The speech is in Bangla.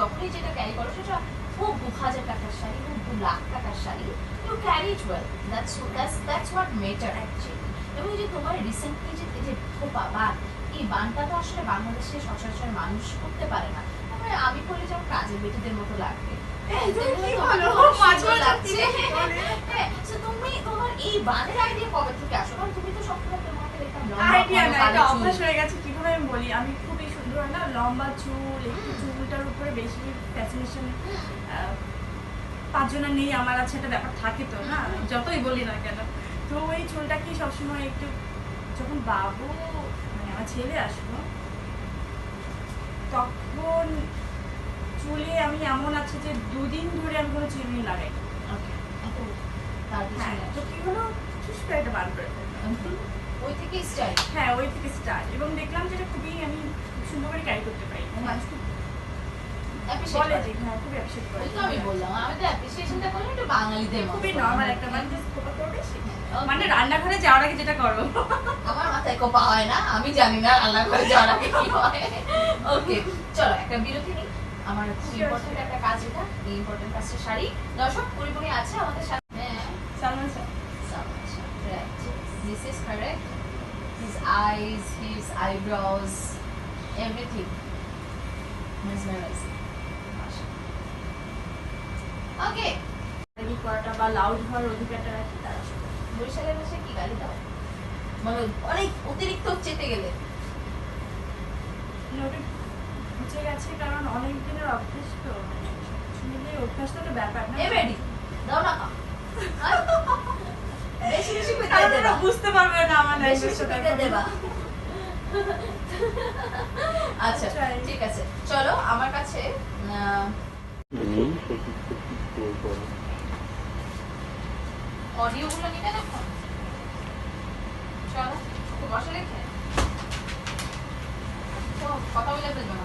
যখনই যেটা ক্যারি করো সেটা হোক দু হাজার টাকার শাড়ি হোক দু লাখ টাকার sari. You carry it well that's that's that's what matter actually এবং যে তোমার রিসেন্টলি যে যে থোপা বান এই বানটা তো আসলে বাংলাদেশে সচরাচর মানুষ করতে পারে না। তারপরে আমি করলে যেমন কাজের বেটিদের মতো লাগবে। তুমি তোমার এই বানের আইডিয়া কবে থেকে আসো কারণ তুমি তো সবসময় তোমাকে দেখতাম আইডিয়া না এটা অভ্যাস হয়ে গেছে বলি আমি খুবই সুন্দর না? লম্বা চুল একটু চুলটার উপরে বেশি ফ্যাসিনেশন পাঁচজনের নেই আমার আছে একটা ব্যাপার থাকে তো না? যতই বলি না কেন। তো ওই চুলটাকে সবসময় একটু যখন বাবু মানে আমার ছেলে আসলো তখন চুলে আমি এমন আছে যে দুদিন ধরে আমি কোনো চিরুনি লাগাই হ্যাঁ তো কি হলো? এটা বার করে। ওই থেকে স্টাইল হ্যাঁ ওই থেকে স্টার্ট এবং দেখলাম যেটা খুবই আমি সুন্দর করে ক্যারি করতে পারি। মানুষ খুব বলে যে হ্যাঁ মানে। মানে রান্নাঘরে যাওয়ার আগে যেটা করো। আমার মাথায় কোপা হয় না আমি জানি না রান্না যাওয়ার আগে কি হয়। ওকে চলো একটা বিরতি নিই। আমার খুব ইম্পর্টেন্ট একটা কাজ এটা এই ইম্পর্টেন্ট কাজটা শাড়ি দর্শক পরিপূর্ণ আছে আমাদের সাথে। Salman. This is correct. His eyes, his eyebrows, everything. Mesmerizing. Okay. Ready করাটা বা লাউড হওয়ার অধিকারটা রাখি তারা বরিশালের ভাষায় কি গালি দাও মানে অনেক অতিরিক্ত চেতে গেলে ওটা বুঝে গেছে কারণ অনেক দিনের অভ্যাস তো মানে অভ্যাসটা তো ব্যাপার না এ দাও না কাম বেশি বেশি করে কারণ দেবা ওরা বুঝতে পারবে না আমার করে এখন। দেবা। আচ্ছা ঠিক আছে। চলো আমার কাছে অডিওগুলো নিবে না ফোন চলো বসে রেখে তো কথা বলে ফেলবে না